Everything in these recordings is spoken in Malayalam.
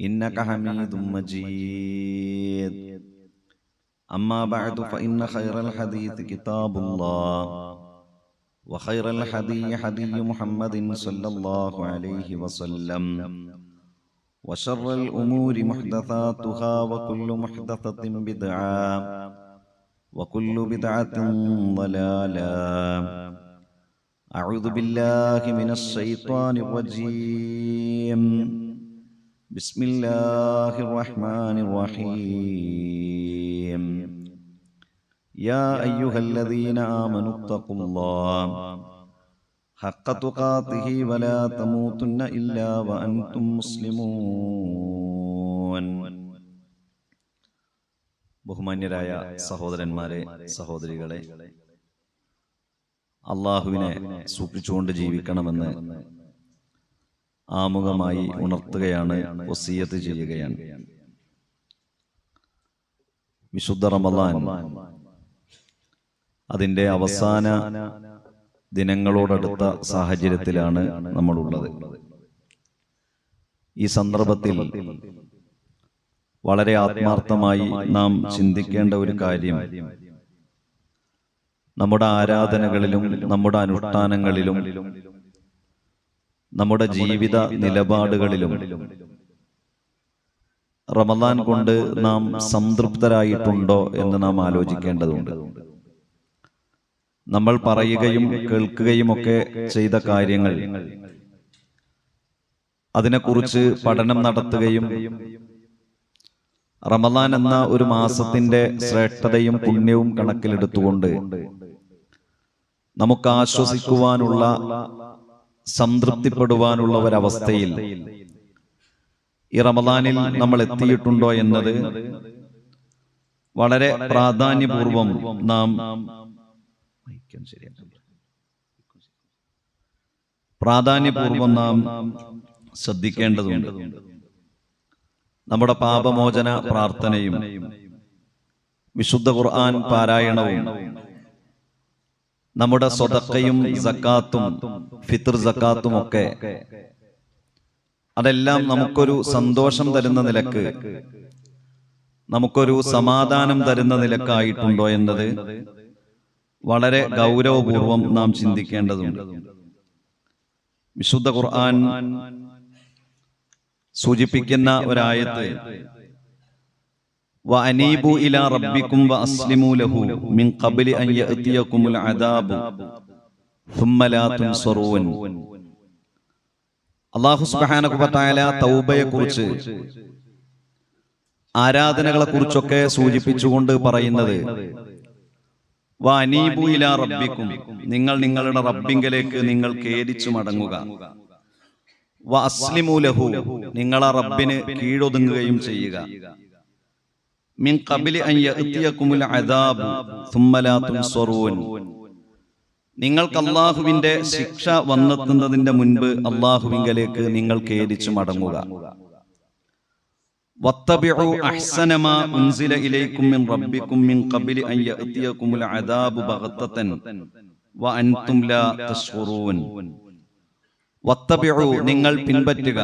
إنك حميد مجيد أما بعد فإن خير الحديث كتاب الله وخير الحدي حدي محمد صلى الله عليه وسلم وشر الأمور محدثاتها وكل محدثة بدعة وكل بدعة ضلالة أعوذ بالله من الشيطان الرجيم بسم الله الرحمن الرحيم يا أيها الذين آمنوا اتقوا الله حق تقاته ولا تموتن إلا وأنتم مسلمون ബഹുമാന്യരായ സഹോദരന്മാരെ സഹോദരികളെ അള്ളാഹുവിനെ സൂക്ഷിച്ചുകൊണ്ട് ജീവിക്കണമെന്ന് ആമുഖമായി ഉണർത്തുകയാണ് വസീയത്ത് ചെയ്യുകയാണ്. വിശുദ്ധ റമലാൻ അതിന്റെ അവസാന ദിനങ്ങളോടടുത്ത സാഹചര്യത്തിലാണ് നമ്മളുള്ളത്. ഈ സന്ദർഭത്തിൽ വളരെ ആത്മാർത്ഥമായി നാം ചിന്തിക്കേണ്ട ഒരു കാര്യം. നമ്മുടെ ആരാധനകളിലും നമ്മുടെ അനുഷ്ഠാനങ്ങളിലും നമ്മുടെ ജീവിത നിലപാടുകളിലും റമദാൻ കൊണ്ട് നാം സംതൃപ്തരായിട്ടുണ്ടോ എന്ന് നാം ആലോചിക്കേണ്ടതുണ്ട്. നമ്മൾ പറയുകയും കേൾക്കുകയും ഒക്കെ ചെയ്ത കാര്യങ്ങൾ. അതിനെക്കുറിച്ച് പഠനം നടത്തുകയും റമദാൻ എന്ന ഒരു മാസത്തിന്റെ ശ്രേഷ്ഠതയും പുണ്യവും കണക്കിലെടുത്തുകൊണ്ട് നമുക്ക് ആശ്വസിക്കുവാനുള്ള സംതൃപ്തിപ്പെടുവാനുള്ള ഒരവസ്ഥയിൽ ഈ റമദാനിൽ നമ്മൾ എത്തിയിട്ടുണ്ടോ എന്നത് വളരെ പ്രാധാന്യപൂർവം നാം പ്രാധാന്യപൂർവം നാം ശ്രദ്ധിക്കേണ്ടതുണ്ട്. നമ്മുടെ പാപമോചന പ്രാർത്ഥനയും വിശുദ്ധ ഖുർആൻ പാരായണവും നമ്മുടെ സ്വതക്കയും സക്കാത്തും ഫിത്ർ സക്കാത്തും ഒക്കെ അതെല്ലാം നമുക്കൊരു സന്തോഷം തരുന്ന നിലയ്ക്ക് നമുക്കൊരു സമാധാനം തരുന്ന നിലക്കായിട്ടുണ്ടോ എന്നത് വളരെ ഗൗരവപൂർവം നാം ചിന്തിക്കേണ്ടതുണ്ട്. വിശുദ്ധ ഖുർആൻ സൂചിപ്പിക്കുന്ന ഒരായത്ത് وأنيبوا إلى ربكم وأسلموا له من قبل أن يأتيكم العذاب ثم لا تنصرون അള്ളാഹു സുബ്ഹാനഹു വതആല തൗബയെ കുറിച്ച് ആരാധനകളെ കുറിച്ചൊക്കെ സൂചിപ്പിച്ചുകൊണ്ട് പറയുന്നത് വനീബു ഇലാ റബ്ബിക്കും നിങ്ങൾ നിങ്ങളുടെ റബ്ബിങ്കലേക്ക് നിങ്ങൾ കേരിച്ചു മടങ്ങുക വ അസ്ലിമു ലഹു നിങ്ങൾ ആ റബ്ബിന് കീഴൊതുങ്ങുകയും ചെയ്യുക മിൻ ഖബലി അൻ യഅതിയകുമുൽ അദാബ് സുമ്മ ലാ തുൻസറൂൻ. നിങ്ങൾക്ക് അള്ളാഹുവിന്റെ ശിക്ഷ വന്നെത്തുന്നതിന്റെ മുൻപ് അള്ളാഹുവിങ്കലേക്ക് നിങ്ങൾ കേരിച്ചു മടങ്ങുക. നിങ്ങൾ പിൻപറ്റുക.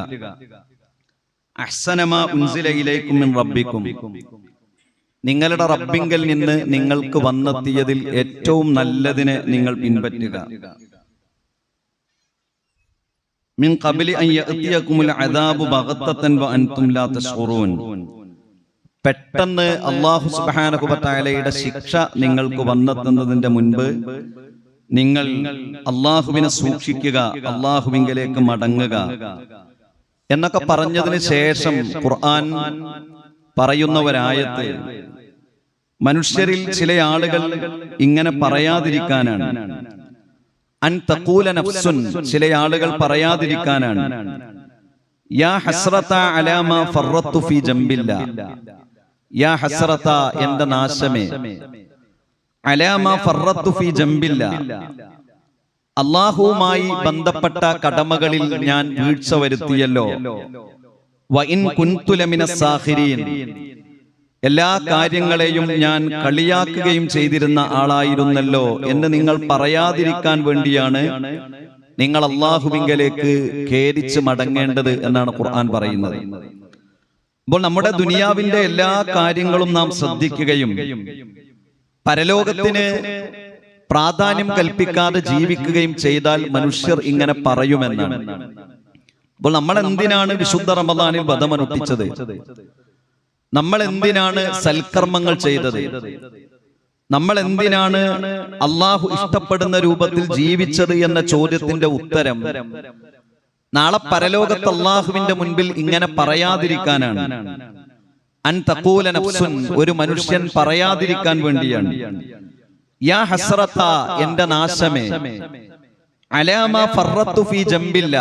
അഹ്സന ഉൻസിലയിലേക്കും റബ്ബിക്കും. നിങ്ങളുടെ റബ്ബിങ്കൽ നിന്ന് നിങ്ങൾക്ക് വന്നെത്തിയതിൽ ഏറ്റവും നല്ലതിനെ നിങ്ങൾ പിൻപറ്റുക. മിൻ ഖബലി അൻ യഅതിയകുമുൽ അദാബു ബഗതതൻ വ അൻതും ലാ തശ്ഉറൂൻ. പെട്ടെന്ന് അല്ലാഹു സുബ്ഹാനഹു വ തആലയുടെ ശിക്ഷ നിങ്ങൾക്ക് വന്നെത്തുന്നതിന്റെ മുൻപ് നിങ്ങൾ അള്ളാഹുവിനെ സൂക്ഷിക്കുക അള്ളാഹുവിങ്കലേക്ക് മടങ്ങുക എന്നൊക്കെ പറഞ്ഞതിന് ശേഷം ഖുർആൻ പറയുന്ന ഒരായത്ത് മനുഷ്യരിൽ ചില ആളുകൾ ഇങ്ങനെ പറയാതിരിക്കാനാണ്. അൻ നഫ്സുൻ ചില ആളുകൾ പറയാതിരിക്കാനാണ്. യാ ഹസ്രത ഫറത്തു ഫി ജംബില്ല. യാ ഹസ്രത എന്റെ നാശമേ. അലാമ ഫറത്തു ഫി ജംബില്ല. അള്ളാഹുവുമായി ബന്ധപ്പെട്ട കടമകളിൽ ഞാൻ വീഴ്ച വരുത്തിയല്ലോ. വഇൻ കുൻതുലമിന സാഹിരീൻ എല്ലാ കാര്യങ്ങളെയും ഞാൻ കളിയാക്കുകയും ചെയ്തിരുന്ന ആളായിരുന്നല്ലോ എന്ന് നിങ്ങൾ പറയാതിരിക്കാൻ വേണ്ടിയാണ് നിങ്ങൾ അള്ളാഹുവിങ്കലേക്ക് ഖേദിച്ച് മടങ്ങേണ്ടത് എന്നാണ് ഖുർആൻ പറയുന്നത്. അപ്പോൾ നമ്മുടെ ദുനിയാവിന്റെ എല്ലാ കാര്യങ്ങളും നാം ശ്രദ്ധിക്കുകയും പരലോകത്തിന് പ്രാധാന്യം കൽപ്പിക്കാതെ ജീവിക്കുകയും ചെയ്താൽ മനുഷ്യർ ഇങ്ങനെ പറയുമെന്നാണ്. അപ്പോൾ നമ്മൾ എന്തിനാണ് വിശുദ്ധ റമദാനിൽ വധമനുഷ്ഠിച്ചത്? നമ്മൾ എന്തിനാണ് സൽക്കർമ്മങ്ങൾ ചെയ്തത്? നമ്മൾ എന്തിനാണ് അള്ളാഹു ഇഷ്ടപ്പെടുന്ന രൂപത്തിൽ ജീവിച്ചത് എന്ന ചോദ്യത്തിന്റെ ഉത്തരം നാളെ പരലോകത്ത് അള്ളാഹുവിന്റെ മുൻപിൽ ഇങ്ങനെ പറയാതിരിക്കാനാണ്. അൻ തഖൂല നഫ്സുൻ ഒരു മനുഷ്യൻ പറയാതിരിക്കാൻ വേണ്ടിയാണ്. യാ ഹസ്രത്ത എന്റെ നാശമേ. അലാമ ഫറത്തു ഫി ജംബില്ല.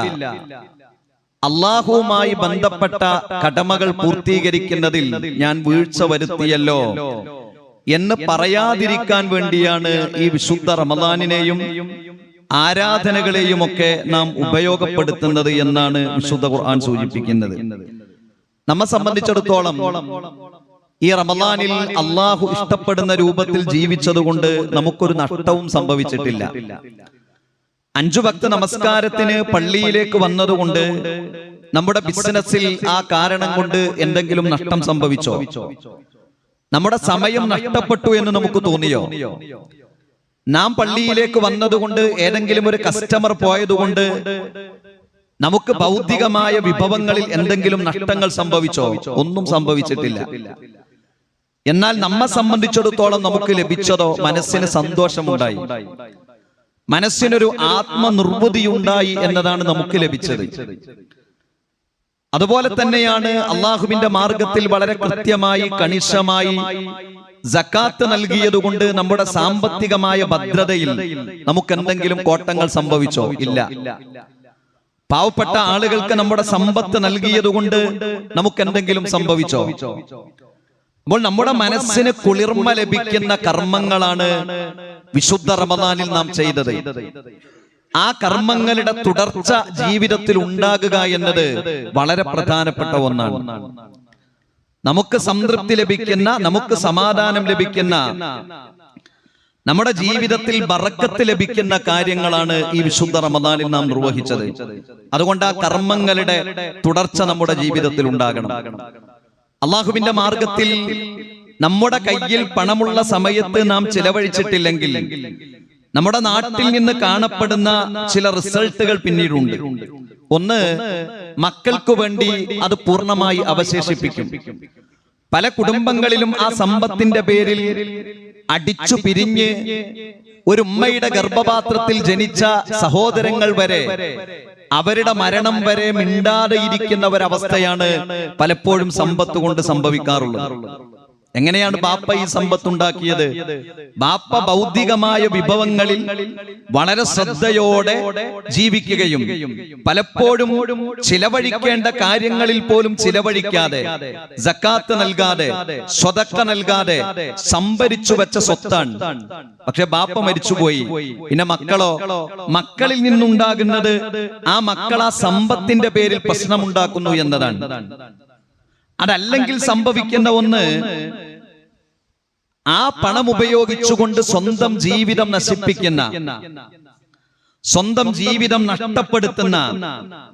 അള്ളാഹുവുമായി ബന്ധപ്പെട്ട കടമകൾ പൂർത്തീകരിക്കുന്നതിൽ ഞാൻ വീഴ്ച വരുത്തിയല്ലോ എന്ന് പറയാതിരിക്കാൻ വേണ്ടിയാണ് ഈ വിശുദ്ധ റമദാനിനെയും ആരാധനകളെയും ഒക്കെ നാം ഉപയോഗപ്പെടുത്തുന്നത് എന്നാണ് വിശുദ്ധ ഖുർആൻ സൂചിപ്പിക്കുന്നത്. നമ്മെ സംബന്ധിച്ചിടത്തോളം ഈ റമദാനിൽ അള്ളാഹു ഇഷ്ടപ്പെടുന്ന രൂപത്തിൽ ജീവിച്ചതുകൊണ്ട് നമുക്കൊരു നഷ്ടവും സംഭവിച്ചിട്ടില്ല. അഞ്ചു ഭക്ത നമസ്കാരത്തിന് പള്ളിയിലേക്ക് വന്നതുകൊണ്ട് നമ്മുടെ ബിസിനസ്സിൽ ആ കാരണം കൊണ്ട് എന്തെങ്കിലും നഷ്ടം സംഭവിച്ചോ? നമ്മുടെ സമയം നഷ്ടപ്പെട്ടു എന്ന് നമുക്ക് തോന്നിയോ? നാം പള്ളിയിലേക്ക് വന്നതുകൊണ്ട് ഏതെങ്കിലും ഒരു കസ്റ്റമർ പോയതുകൊണ്ട് നമുക്ക് ഭൗതികമായ വിഭവങ്ങളിൽ എന്തെങ്കിലും നഷ്ടങ്ങൾ സംഭവിച്ചോ? ഒന്നും സംഭവിച്ചിട്ടില്ല. എന്നാൽ നമ്മെ സംബന്ധിച്ചിടത്തോളം നമുക്ക് ലഭിച്ചതോ? മനസ്സിന് സന്തോഷമുണ്ടായി. മനസ്സിനൊരു ആത്മനിർവൃതിയുണ്ടായി എന്നതാണ് നമുക്ക് ലഭിച്ചത്. അതുപോലെ തന്നെയാണ് അള്ളാഹുവിന്റെ മാർഗത്തിൽ വളരെ കൃത്യമായി കണിശമായി ജക്കാത്ത് നൽകിയതുകൊണ്ട് നമ്മുടെ സാമ്പത്തികമായ ഭദ്രതയിൽ നമുക്ക് എന്തെങ്കിലും കോട്ടങ്ങൾ സംഭവിച്ചോ? ഇല്ല. പാവപ്പെട്ട ആളുകൾക്ക് നമ്മുടെ സമ്പത്ത് നൽകിയതുകൊണ്ട് നമുക്ക് എന്തെങ്കിലും സംഭവിച്ചോ? അപ്പോൾ നമ്മുടെ മനസ്സിന് കുളിർമ ലഭിക്കുന്ന കർമ്മങ്ങളാണ് വിശുദ്ധ റമദാനിൽ നാം ചെയ്തത്. ആ കർമ്മങ്ങളുടെ തുടർച്ച ജീവിതത്തിൽ ഉണ്ടാകുക എന്നത് വളരെ പ്രധാനപ്പെട്ട ഒന്നാണ്. നമുക്ക് സംതൃപ്തി ലഭിക്കുന്ന നമുക്ക് സമാധാനം ലഭിക്കുന്ന നമ്മുടെ ജീവിതത്തിൽ ബറക്കത്ത് ലഭിക്കുന്ന കാര്യങ്ങളാണ് ഈ വിശുദ്ധ റമദാനിൽ നാം നിർവഹിച്ചത്. അതുകൊണ്ട് ആ കർമ്മങ്ങളുടെ തുടർച്ച നമ്മുടെ ജീവിതത്തിൽ ഉണ്ടാകണം. അള്ളാഹുവിന്റെ മാർഗത്തിൽ നമ്മുടെ കയ്യിൽ പണമുള്ള സമയത്ത് നാം ചിലവഴിച്ചിട്ടില്ലെങ്കിൽ നമ്മുടെ നാട്ടിൽ നിന്ന് കാണപ്പെടുന്ന ചില റിസൾട്ടുകൾ പിന്നീടുണ്ട്. ഒന്ന് മക്കൾക്ക് വേണ്ടി അത് പൂർണമായി അവശേഷിപ്പിക്കും. പല കുടുംബങ്ങളിലും ആ സമ്പത്തിന്റെ പേരിൽ അടിച്ചു പിരിഞ്ഞ് ഒരു ഉമ്മയുടെ ഗർഭപാത്രത്തിൽ ജനിച്ച സഹോദരങ്ങൾ വരെ അവരുടെ മരണം വരെ മിണ്ടാതെ ഇരിക്കുന്ന ഒരവസ്ഥയാണ് പലപ്പോഴും സമ്പത്ത് കൊണ്ട് സംഭവിക്കാറുള്ളത്. എങ്ങനെയാണ് ബാപ്പ ഈ സമ്പത്ത് ഉണ്ടാക്കിയത്? ബാപ്പ ഭൗതികമായ വിഭവങ്ങളിൽ വളരെ ശ്രദ്ധയോടെ ജീവിക്കുകയും പലപ്പോഴും ചിലവഴിക്കേണ്ട കാര്യങ്ങളിൽ പോലും ചിലവഴിക്കാതെ ജക്കാത്ത് നൽകാതെ സ്വതക്ക നൽകാതെ സംഭരിച്ചു വെച്ച സ്വത്താണ്. പക്ഷെ ബാപ്പ മരിച്ചുപോയി. പിന്നെ മക്കളോ? മക്കളിൽ നിന്നുണ്ടാകുന്നത് ആ മക്കൾ ആ സമ്പത്തിന്റെ പേരിൽ പ്രശ്നമുണ്ടാക്കുന്നു എന്നതാണ്. അതല്ലെങ്കിൽ സംഭവിക്കുന്ന ഒന്ന് ആ പണം ഉപയോഗിച്ചുകൊണ്ട് സ്വന്തം ജീവിതം നശിപ്പിക്കുന്ന സ്വന്തം ജീവിതം നഷ്ടപ്പെടുത്തുന്ന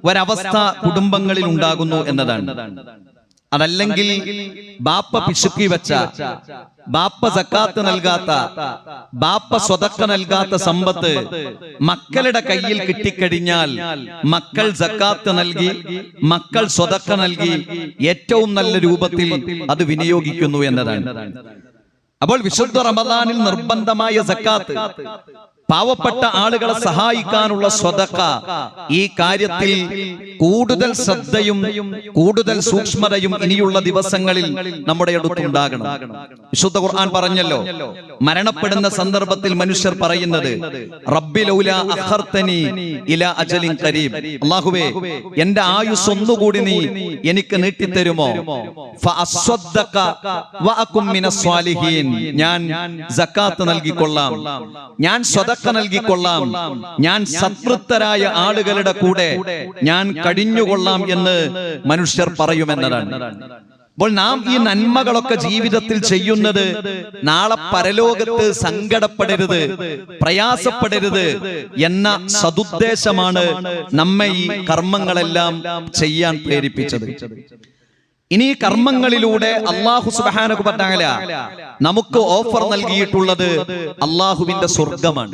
ഒരവസ്ഥ കുടുംബങ്ങളിൽ ഉണ്ടാകുന്നു എന്നതാണ്. അതല്ലെങ്കിൽ ബാപ്പ പിശുക്കി വെച്ച ബാപ്പ സക്കാത്ത് നൽകാത്ത ബാപ്പ സ്വതക്ക നൽകാത്ത സമ്പത്ത് മക്കളുടെ കയ്യിൽ കിട്ടിക്കഴിഞ്ഞാൽ മക്കൾ സക്കാത്ത് നൽകി മക്കൾ സ്വതക്ക നൽകി ഏറ്റവും നല്ല രൂപത്തിൽ അത് വിനിയോഗിക്കുന്നു എന്നതാണ്. അപ്പോൾ വിശുദ്ധ റമദാനിൽ നിർബന്ധമായ സക്കാത്ത്. പാവപ്പെട്ട ആളുകളെ സഹായിക്കാനുള്ള സ്വതക്ക. ഈ കാര്യത്തിൽ കൂടുതൽ ശ്രദ്ധയും കൂടുതൽ സൂക്ഷ്മതയും ഇനിയുള്ള ദിവസങ്ങളിൽ നമ്മുടെ അടുത്തുണ്ടാകണം. വിശുദ്ധ ഖുർആൻ പറഞ്ഞല്ലോ മരണപ്പെടുന്ന സന്ദർഭത്തിൽ മനുഷ്യർ പറയുന്നത് ഇല അജലിൻ കരീം അല്ലാഹുവേ എന്റെ ആയുസ് ഒന്നുകൂടി നീ എനിക്ക് നീട്ടിത്തരുമോ? ഞാൻ സക്കാത്ത് നൽകിക്കൊള്ളാം. ഞാൻ സ്വതക്ക നൽകിക്കൊള്ളാം. ഞാൻ സത്വൃത്തരായ ആളുകളുടെ കൂടെ ഞാൻ കഴിഞ്ഞുകൊള്ളാം എന്ന് മനുഷ്യർ പറയുമെന്നതാണ്. അപ്പോൾ നാം ഈ നന്മകളൊക്കെ ജീവിതത്തിൽ ചെയ്യുന്നത് നാളെ പരലോകത്ത് സങ്കടപ്പെടരുത് പ്രയാസപ്പെടരുത് എന്ന സതുദ്ദേശമാണ് നമ്മെ ഈ കർമ്മങ്ങളെല്ലാം ചെയ്യാൻ പ്രേരിപ്പിച്ചത്. ഇനി ഈ കർമ്മങ്ങളിലൂടെ അള്ളാഹു സുബാനക്ക് പറ്റാല നമുക്ക് ഓഫർ നൽകിയിട്ടുള്ളത് അള്ളാഹുവിന്റെ സ്വർഗമാണ്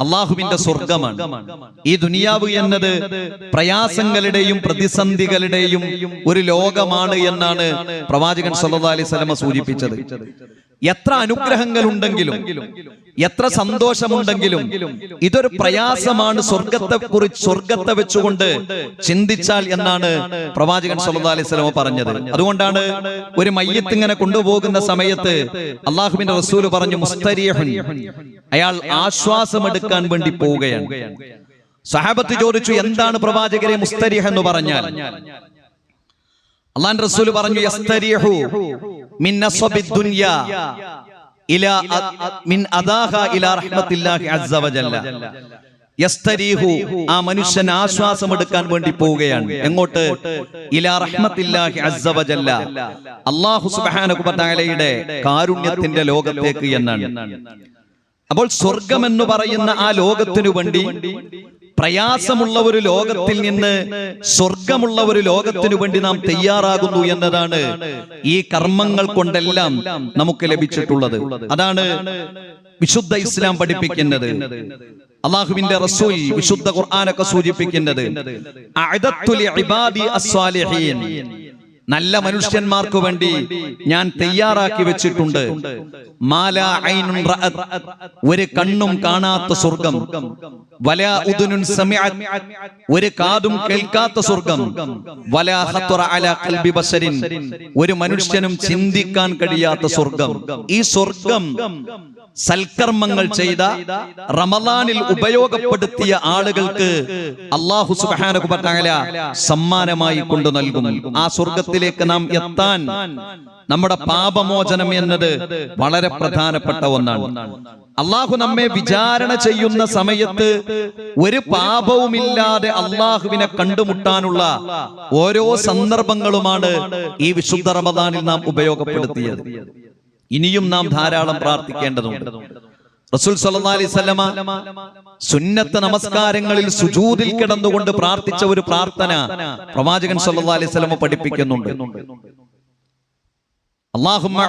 അള്ളാഹുവിന്റെ സ്വർഗമാണ് ഈ ദുനിയാവ് എന്നത് പ്രയാസങ്ങളുടെയും പ്രതിസന്ധികളുടെയും ഒരു ലോകമാണ് എന്നാണ് പ്രവാചകൻ സല്ലല്ലാഹു അലൈഹി സ്വലമ സൂചിപ്പിച്ചത്. എത്ര അനുഗ്രഹങ്ങൾ ഉണ്ടെങ്കിലും എത്ര സന്തോഷമുണ്ടെങ്കിലും ഇതൊരു പ്രയാസമാണ് സ്വർഗത്തെ കുറിച്ച് സ്വർഗത്തെ വെച്ചുകൊണ്ട് ചിന്തിച്ചാൽ എന്നാണ് പ്രവാചകൻ സല്ലല്ലാഹു അലൈഹി സ്വലമ പറഞ്ഞത്. അതുകൊണ്ടാണ് ഒരു മയ്യത്ത് ഇങ്ങനെ കൊണ്ടുപോകുന്ന സമയത്ത് അള്ളാഹുബിന്റെ റസൂൽ പറഞ്ഞു മുസ്തരിയഹുൻ അയാൾ ആശ്വാസമെടുക്കാൻ വേണ്ടി പോവുകയാണ്. സഹാബത്ത് ചോദിച്ചു എന്താണ് പ്രവാചകരെ മുസ്തരിഹ് എന്ന് പറഞ്ഞാൽ? അള്ളാൻ റസൂൽ പറഞ്ഞു യസ്തരിഹു മിൻ അദാഹ യസ്തരീഹു ആ മനുഷ്യൻ ആശ്വാസം എടുക്കാൻ വേണ്ടി പോവുകയാണ്. എങ്ങോട്ട്? ഇലാ അല്ലാഹു സുബ്ഹാനഹു കാരുണ്യത്തിന്റെ ലോകത്തേക്ക് എന്നാണ്. അപ്പോൾ സ്വർഗം എന്ന് പറയുന്ന ആ ലോകത്തിനു വേണ്ടി പ്രയാസമുള്ള ഒരു ലോകത്തിൽ നിന്ന് സ്വർഗമുള്ള ഒരു ലോകത്തിനു വേണ്ടി നാം തയ്യാറാകുന്നു എന്നതാണ് ഈ കർമ്മങ്ങൾ കൊണ്ടെല്ലാം നമുക്ക് ലഭിച്ചിട്ടുള്ളത്. അതാണ് വിശുദ്ധ ഇസ്ലാം പഠിപ്പിക്കുന്നത്. അള്ളാഹുവിന്റെ റസൂൽ വിശുദ്ധ ഖുർആാനൊക്കെ സൂചിപ്പിക്കുന്നത് നല്ല മനുഷ്യന്മാർക്ക് വേണ്ടി ഞാൻ തയ്യാറാക്കി വെച്ചിട്ടുണ്ട്. മാല ഐനുൻ ഒരു കണ്ണും കാണാത്ത സ്വർഗം. വല ഉദുനുൻ ഒരു കാതും കേൾക്കാത്ത സ്വർഗം. വല ഹത്തുറ അല ഒരു മനുഷ്യനും ചിന്തിക്കാൻ കഴിയാത്ത സ്വർഗം ഈ സ്വർഗം. സൽക്കർമ്മങ്ങൾ ചെയ്ത റമദാനിൽ ഉപയോഗപ്പെടുത്തിയ ആളുകൾക്ക് അള്ളാഹു തആല സമ്മാനമായി കൊണ്ടു നൽകും. ആ സ്വർഗത്തിലേക്ക് നാം എത്താൻ നമ്മുടെ പാപമോചനം എന്നത് വളരെ പ്രധാനപ്പെട്ട ഒന്നാണ്. അള്ളാഹു നമ്മെ വിചാരണ ചെയ്യുന്ന സമയത്ത് ഒരു പാപവുമില്ലാതെ അള്ളാഹുവിനെ കണ്ടുമുട്ടാനുള്ള ഓരോ സന്ദർഭങ്ങളുമാണ് ഈ വിശുദ്ധ റമദാനിൽ നാം ഉപയോഗപ്പെടുത്തിയത്. ഇനിയും നാം ധാരാളം പ്രാർത്ഥിക്കേണ്ടതുണ്ട്. റസൂൽ സല്ലല്ലാഹു അലൈഹി വസല്ലമ സുന്നത്ത് നമസ്കാരങ്ങളിൽ സുജൂതിൽ കിടന്നുകൊണ്ട് പ്രാർത്ഥിച്ച ഒരു പ്രാർത്ഥന പ്രവാചകൻ സല്ലാ അലൈഹി വസല്ലമ പഠിപ്പിക്കുന്നുണ്ട്. അല്ലാഹുമ്മ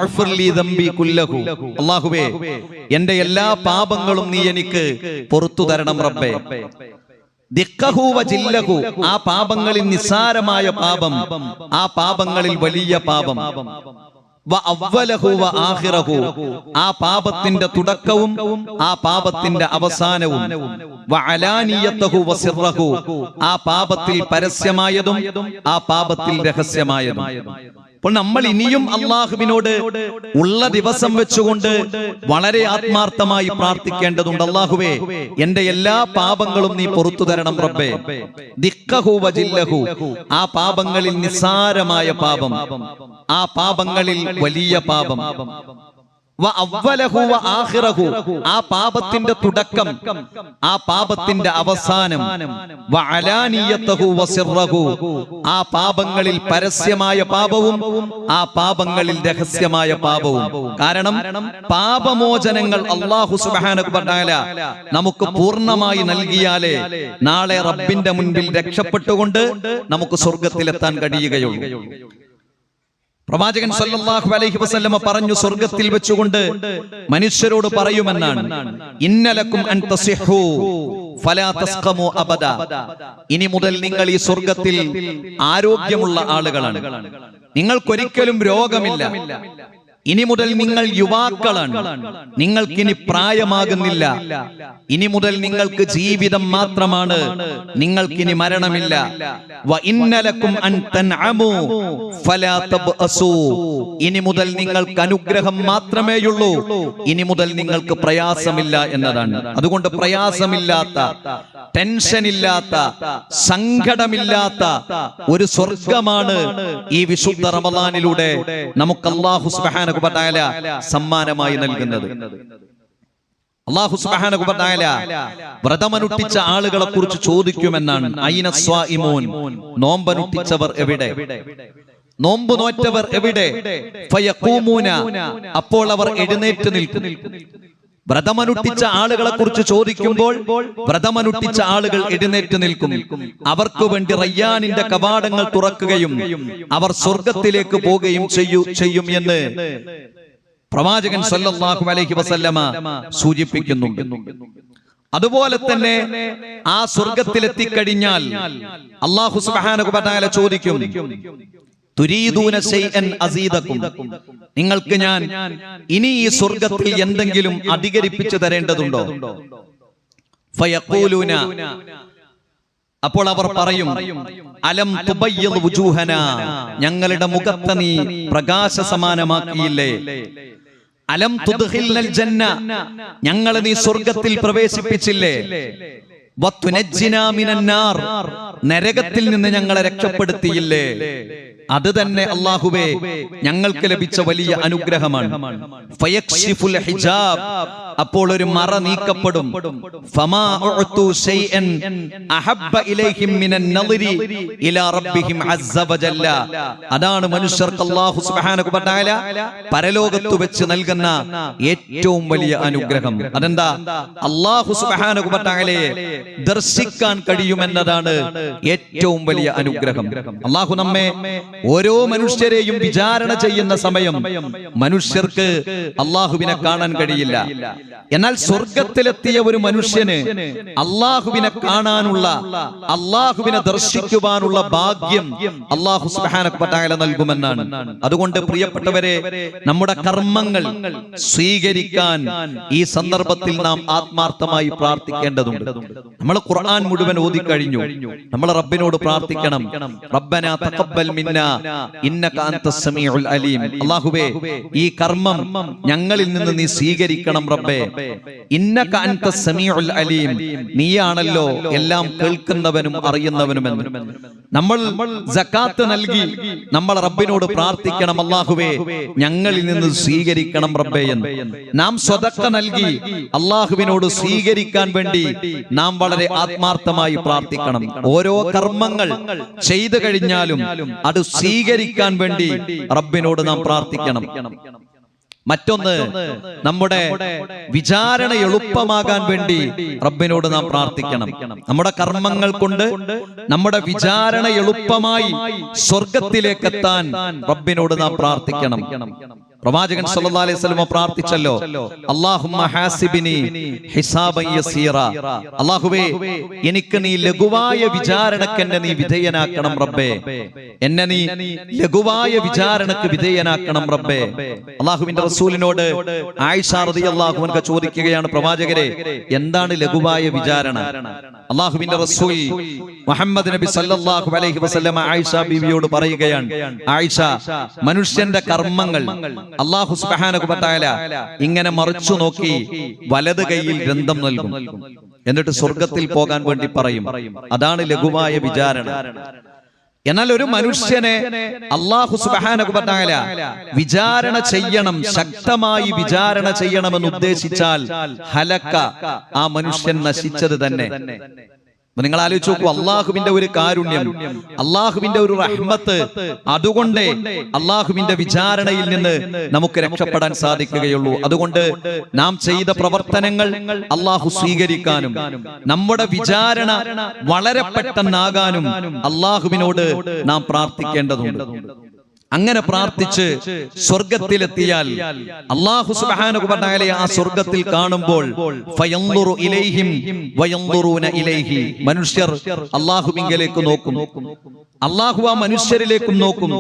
എന്റെ എല്ലാ പാപങ്ങളും നീ എനിക്ക് പുറത്തു തരണം റബ്ബേ. ജില്ലഹു. ആ പാപങ്ങളിൽ നിസ്സാരമായ പാപം. ആ പാപങ്ങളിൽ വലിയ പാപം. ആ പാപത്തിന്റെ തുടക്കവും ആ പാപത്തിന്റെ അവസാനവും. ആ പാപത്തിൽ പരസ്യമായതും ആ പാപത്തിൽ രഹസ്യമായതും. അപ്പോൾ നമ്മൾ ഇനിയും അള്ളാഹുവിനോട് ഉള്ള ദിവസം വെച്ചുകൊണ്ട് വളരെ ആത്മാർത്ഥമായി പ്രാർത്ഥിക്കേണ്ടതുണ്ട്. അള്ളാഹുവേ എന്റെ എല്ലാ പാപങ്ങളും നീ പുറത്തു തരണം റബ്ബേ. ദിക്കഹു ആ പാപങ്ങളിൽ നിസ്സാരമായ പാപം. ആ പാപങ്ങളിൽ വലിയ പാപം. ആ പാപത്തിന്റെ തുടക്കം ആ പാപത്തിന്റെ അവസാനം. ആ പാപങ്ങളിൽ പരസ്യമായ പാപവും ആ പാപങ്ങളിൽ രഹസ്യമായ പാപവും. കാരണം പാപമോചനങ്ങൾ അല്ലാഹു സുബ്ഹാനഹു വ നമുക്ക് പൂർണമായി നൽകിയാലേ നാളെ റബ്ബിന്റെ മുൻപിൽ രക്ഷപ്പെട്ടുകൊണ്ട് നമുക്ക് സ്വർഗത്തിലെത്താൻ കഴിയുകയുള്ളൂ. പ്രവാചകൻ സല്ലല്ലാഹു അലൈഹി വസല്ലമ പറഞ്ഞു സ്വർഗത്തിൽ വെച്ചുകൊണ്ട് മനുഷ്യരോട് പറയുമെന്നാണ്. ഇന്നലക്കും അൻ തസിഹു ഫലാ തസ്ഖമു അബദ. ഇനി മുതൽ നിങ്ങൾ ഈ സ്വർഗത്തിൽ ആരോഗ്യമുള്ള ആളുകളാണ്. നിങ്ങൾക്കൊരിക്കലും രോഗമില്ല. ഇനി മുതൽ നിങ്ങൾ യുവാക്കളാണ്. നിങ്ങൾക്കിനി പ്രായമാകുന്നില്ല. ഇനി മുതൽ നിങ്ങൾക്ക് ജീവിതം മാത്രമാണ്. നിങ്ങൾക്കിനി മരണമില്ല. ഇനി മുതൽ നിങ്ങൾക്ക് അനുഗ്രഹം മാത്രമേയുള്ളൂ. ഇനി മുതൽ നിങ്ങൾക്ക് പ്രയാസമില്ല എന്നതാണ്. അതുകൊണ്ട് പ്രയാസമില്ലാത്ത ടെൻഷൻ ഇല്ലാത്ത സങ്കടമില്ലാത്ത ഒരു സ്വർഗമാണ് ഈ വിശുദ്ധ റമദാനിലൂടെ നമുക്ക് അള്ളാഹു സുബ്ഹാനഹു തആല സമ്മാനമായി നൽകുന്നത്. അള്ളാഹു തആല വ്രതമനുഷ്ഠിച്ച ആളുകളെ കുറിച്ച് ചോദിക്കുമെന്നാണ്. ഐന സ്വാഇമൂൻ? നോമ്പനുഷ്ഠിച്ചവർ എവിടെ? നോമ്പ് നോറ്റവർ എവിടെ അപ്പോൾ അവർ എഴുന്നേറ്റ് നിൽക്കും. വ്രതമനുഷ്ഠിച്ച ആളുകളെ കുറിച്ച് ചോദിക്കുമ്പോൾ വ്രതമനുട്ടിച്ച ആളുകൾ എഴുന്നേറ്റ് നിൽക്കും. അവർക്ക് വേണ്ടി റയ്യാനിന്റെ കവാടങ്ങൾ തുറക്കുകയും അവർ സ്വർഗത്തിലേക്ക് പോവുകയും ചെയ്യൂ ചെയ്യും എന്ന് പ്രവാചകൻ സല്ലല്ലാഹു അലൈഹി വസല്ലമ സൂചിപ്പിക്കുന്നു അതുപോലെ തന്നെ ആ സ്വർഗത്തിലെത്തിക്കഴിഞ്ഞാൽ അള്ളാഹു സുബ്ഹാനഹു വ ചോദിക്കും നിങ്ങൾക്ക് ഞാൻ ഇനി ഈ സ്വർഗത്തിൽ എന്തെങ്കിലും അധികരിപ്പിച്ചു തരേണ്ടതുണ്ടോ? ഫയഖൂലൂന. അപ്പോൾ അവർ പറയും അലം തുബയ്യൂഹന ഞങ്ങളുടെ മുഖത്തെ നീ പ്രകാശ സമാനമാക്കിയില്ലേ? അലം തുദ്ഹിൽനൽ ജന്ന. ഞങ്ങളെ നീ സ്വർഗത്തിൽ പ്രവേശിപ്പിച്ചില്ലേ? വത്തുനജ്ജിനാ മിനന്നാർ. നരകത്തിൽ നിന്ന് ഞങ്ങളെ രക്ഷപ്പെടുത്തിയില്ലേ? അത് തന്നെ അള്ളാഹുവേ ഞങ്ങൾക്ക് ലഭിച്ച വലിയ അനുഗ്രഹമാണ്. അപ്പോൾ ഒരു മറ നീക്കപ്പെടും. അതാണ് മനുഷ്യർക്ക് അള്ളാഹു തആല പരലോകത്ത് വെച്ച് നൽകുന്ന ഏറ്റവും വലിയ അനുഗ്രഹം. അതെന്താ? അള്ളാഹു തആലയെ ദർശിക്കാൻ കഴിയുമെന്നതാണ് ഏറ്റവും വലിയ അനുഗ്രഹം. അള്ളാഹു നമ്മെ ഓരോ മനുഷ്യരെയും വിചാരണ ചെയ്യുന്ന സമയം മനുഷ്യർക്ക് അള്ളാഹുവിനെ കാണാൻ കഴിയില്ല. എന്നാൽ സ്വർഗത്തിലെത്തിയ ഒരു മനുഷ്യന് അള്ളാഹുവിനെ കാണാനുള്ള അള്ളാഹുവിനെ ദർശിക്കുവാനുള്ള ഭാഗ്യം അള്ളാഹു സുബാന നൽകുമെന്നാണ്. അതുകൊണ്ട് പ്രിയപ്പെട്ടവരെ നമ്മുടെ കർമ്മങ്ങൾ സ്വീകരിക്കാൻ ഈ സന്ദർഭത്തിൽ നാം ആത്മാർത്ഥമായി പ്രാർത്ഥിക്കേണ്ടതുണ്ട്. നമ്മൾ ഖുർആൻ മുഴുവൻ ഓതിക്കഴിഞ്ഞു. നമ്മൾ റബ്ബിനോട് പ്രാർത്ഥിക്കണം. റബ്ബന തഖബ്ബൽ മിന്ന അലീം. അല്ലാഹുവേ ഈ കർമ്മം ഞങ്ങളിൽ നിന്ന് നീ സ്വീകരിക്കണം റബ്ബേ. ഇന്നക സമീ സമീഉൽ അലീം. നീയാണല്ലോ എല്ലാം കേൾക്കുന്നവനും അറിയുന്നവനുമെന്ന്. നമ്മൾ സക്കാത്ത് നൽകി നമ്മൾ റബ്ബിനോട് പ്രാർത്ഥിക്കണം അള്ളാഹുവേ. ഞങ്ങളിൽ നിന്ന് സ്വീകരിക്കണം റബ്ബേ എന്ന്. നാം സ്വതക്ക നൽകി അള്ളാഹുവിനോട് സ്വീകരിക്കാൻ വേണ്ടി നാം വളരെ ആത്മാർത്ഥമായി പ്രാർത്ഥിക്കണം. ഓരോ കർമ്മങ്ങൾ ചെയ്തു കഴിഞ്ഞാലും അത് സ്വീകരിക്കാൻ വേണ്ടി റബ്ബിനോട് നാം പ്രാർത്ഥിക്കണം. മറ്റൊന്ന് നമ്മുടെ വിചാരണ എളുപ്പമാകാൻ വേണ്ടി റബ്ബിനോട് നാം പ്രാർത്ഥിക്കണം. നമ്മുടെ കർമ്മങ്ങൾ കൊണ്ട് നമ്മുടെ വിചാരണ എളുപ്പമായി സ്വർഗത്തിലേക്ക് എത്താൻ റബ്ബിനോട് നാം പ്രാർത്ഥിക്കണം. പ്രവാചകൻ സല്ലല്ലാഹു അലൈഹി വസല്ലം പ്രാർത്ഥിച്ചല്ലോ അല്ലാഹുമ്മ ഹാസിബിനി ഹിസാബൻ യസീറ. അല്ലാഹുവേ എനിക്ക് നീ ലഘുവായ വിചാരണക്ക് എന്നെ നീ വിധേയനാക്കണം റബ്ബേ. എന്നെ നീ ലഘുവായ വിചാരണക്ക് വിധേയനാക്കണം റബ്ബേ. അള്ളാഹുവിന്റെ റസൂലിനോട് ആയിഷ റളിയല്ലാഹു അൻഹ ചോദിക്കുകയാണ് പ്രവാചകരെ എന്താണ് ലഘുവായ വിചാരണ? അള്ളാഹുവിന്റെ റസൂൽ മുഹമ്മദ് നബി സല്ലല്ലാഹു അലൈഹി വസല്ലമ ആയിഷ ബീവിയോട് പറയുകയാണ് ആയിഷ മനുഷ്യന്റെ കർമ്മങ്ങൾ അള്ളാഹു വ ഇങ്ങനെ മറിച്ചു നോക്കി വലത് കൈയിൽ ഗ്രന്ഥം നൽകും. എന്നിട്ട് സ്വർഗത്തിൽ പോകാൻ വേണ്ടി പറയും. അതാണ് ലഘുവായ വിചാരണ. എന്നാൽ ഒരു മനുഷ്യനെ അള്ളാഹു തആല വിചാരണ ചെയ്യണം ശക്തമായി വിചാരണ ചെയ്യണമെന്ന് ഉദ്ദേശിച്ചാൽ ഹലക്ക ആ മനുഷ്യൻ നശിച്ചത് തന്നെ. നിങ്ങൾ ആലോചിച്ച് നോക്കൂ അള്ളാഹുവിന്റെ ഒരു കാരുണ്യം അള്ളാഹുവിന്റെ ഒരു റഹ്മത്ത്. അതുകൊണ്ട് അള്ളാഹുവിന്റെ വിചാരണയിൽ നിന്ന് നമുക്ക് രക്ഷപ്പെടാൻ സാധിക്കുകയുള്ളൂ. അതുകൊണ്ട് നാം ചെയ്ത പ്രവർത്തനങ്ങൾ അള്ളാഹു സ്വീകരിക്കാനും നമ്മുടെ വിചാരണ വളരെ പെട്ടെന്നാകാനും അള്ളാഹുവിനോട് നാം പ്രാർത്ഥിക്കേണ്ടതുണ്ട്. അങ്ങനെ പ്രാർത്ഥിച്ച് സ്വർഗത്തിലെത്തിയാൽ അള്ളാഹു തആല ആ സ്വർഗത്തിൽ കാണുമ്പോൾ മനുഷ്യർ അള്ളാഹുവിങ്കലേക്ക് നോക്കും. അള്ളാഹു ആ മനുഷ്യരിലേക്കും നോക്കും.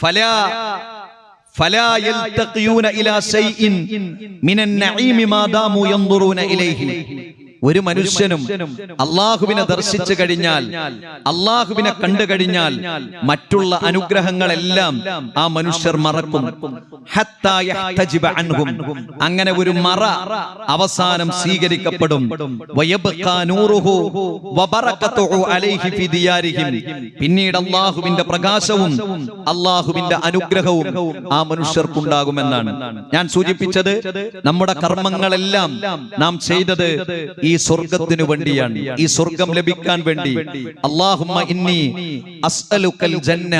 ഫലാ ഇലാ ശൈഇൻ മിനൻ നഈമി മാ ദാമു യൻദുറൂന ഇലൈഹി. ഒരു മനുഷ്യനും അള്ളാഹുവിനെ ദർശിച്ചു കഴിഞ്ഞാൽ അള്ളാഹുവിനെ കണ്ടു കഴിഞ്ഞാൽ മറ്റുള്ള അനുഗ്രഹങ്ങളെല്ലാം ആ മനുഷ്യർ മറക്കും. അങ്ങനെ ഒരു മറ അവസാനം സ്വീകരിക്കപ്പെടും. പിന്നീട് അള്ളാഹുവിന്റെ പ്രകാശവും അള്ളാഹുവിന്റെ അനുഗ്രഹവും ആ മനുഷ്യർക്കുണ്ടാകുമെന്നാണ്. ഞാൻ സൂചിപ്പിച്ചത് നമ്മുടെ കർമ്മങ്ങളെല്ലാം നാം ചെയ്തത് ഈ സ്വർഗത്തിനു വേണ്ടിയാണ്. ഈ സ്വർഗം ലഭിക്കാൻ വേണ്ടി. അള്ളാഹുമ്മ ഇന്നി അസ്അലുക്കൽ ജന്ന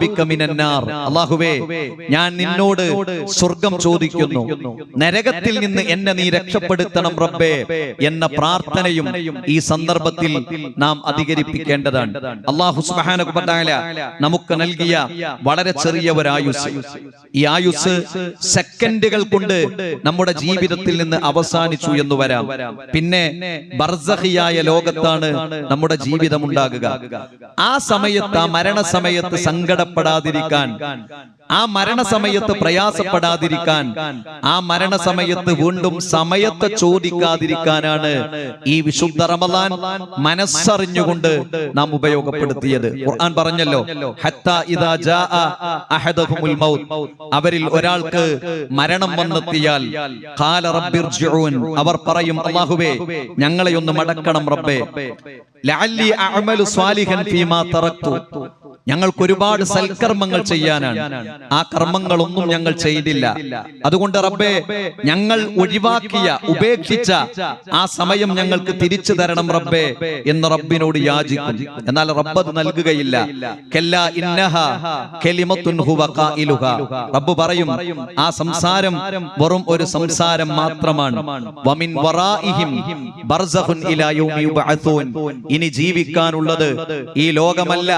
ബിക മിനന്നാർ അല്ലാഹുവേ ഞാൻ നിന്നോട് സ്വർഗം ചോദിക്കുന്നു. നരകത്തിൽ നിന്ന് എന്നെ നീ രക്ഷപ്പെടുത്തണം റബ്ബേ എന്ന പ്രാർത്ഥനയും ഈ സന്ദർഭത്തിൽ നാം അധികരിപ്പിക്കേണ്ടതാണ്. അള്ളാഹു സുബ്ഹാനഹു നമുക്ക് നൽകിയ വളരെ ചെറിയ ഒരു ആയുസ്. ഈ ആയുസ് സെക്കൻഡുകൾ കൊണ്ട് നമ്മുടെ ജീവിതത്തിൽ നിന്ന് അവസാനിച്ചു എന്ന് വരാം. പിന്നെ ബർസഹിയായ ലോകത്താണ് നമ്മുടെ ജീവിതം ഉണ്ടാകുക ആ സമയത്ത് ആ മരണസമയത്ത് സങ്കടപ്പെടാതിരിക്കാൻ. ആ മരണസമയത്ത് പ്രയാസപ്പെടാതിരിക്കാൻ. ആ മരണസമയത്ത് വീണ്ടും സമയത്തെ ചോദിക്കാതിരിക്കാനാണ് ഈ വിശുദ്ധ റമദാൻ മനസ്സറിഞ്ഞുകൊണ്ട് നാം ഉപയോഗപ്പെടുത്തിയത്. ഖുർആൻ പറഞ്ഞല്ലോ അവരിൽ ഒരാൾക്ക് മരണം വന്നെത്തിയാൽ അവർ പറയും അല്ലാഹുവേ ഞങ്ങളെ ഒന്ന് മടക്കണം റബ്ബേ. സ്വാലിഹൻ ഫീമാ ഞങ്ങൾക്ക് ഒരുപാട് സൽക്കർമ്മങ്ങൾ ചെയ്യാനാണ്. ആ കർമ്മങ്ങളൊന്നും ഞങ്ങൾ ചെയ്തില്ല. അതുകൊണ്ട് റബ്ബേ ഞങ്ങൾ ഒഴിവാക്കിയ ഉപേക്ഷിച്ച ആ സമയം ഞങ്ങൾക്ക് തിരിച്ചു തരണം റബ്ബേ എന്ന് റബ്ബിനോട് യാചിക്കും. എന്നാൽ റബ്ബ് അത് നൽകുകയില്ല. റബ്ബ് പറയും ആ സംസാരം വെറും ഒരു സംസാരം മാത്രമാണ്. ഇനി ജീവിക്കാനുള്ളത് ഈ ലോകമല്ല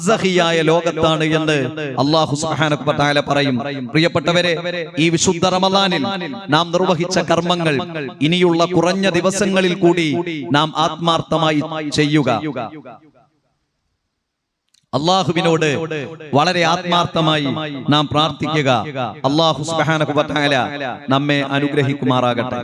ബർസഹിയായ ലോകത്താണ് എന്ന് അള്ളാഹു വ പറയും. പ്രിയപ്പെട്ടവരെ ഈ വിശുദ്ധ റമദാനിൽ നാം നിർവഹിച്ച കർമ്മങ്ങൾ ഇനിയുള്ള കുറഞ്ഞ ദിവസങ്ങളിൽ കൂടി നാം ആത്മാർത്ഥമായി ചെയ്യുക. അള്ളാഹുവിനോട് വളരെ ആത്മാർത്ഥമായി നാം പ്രാർത്ഥിക്കുക. അള്ളാഹു സുബ്ഹാനഹു വ നമ്മെ അനുഗ്രഹിക്കുമാറാകട്ടെ.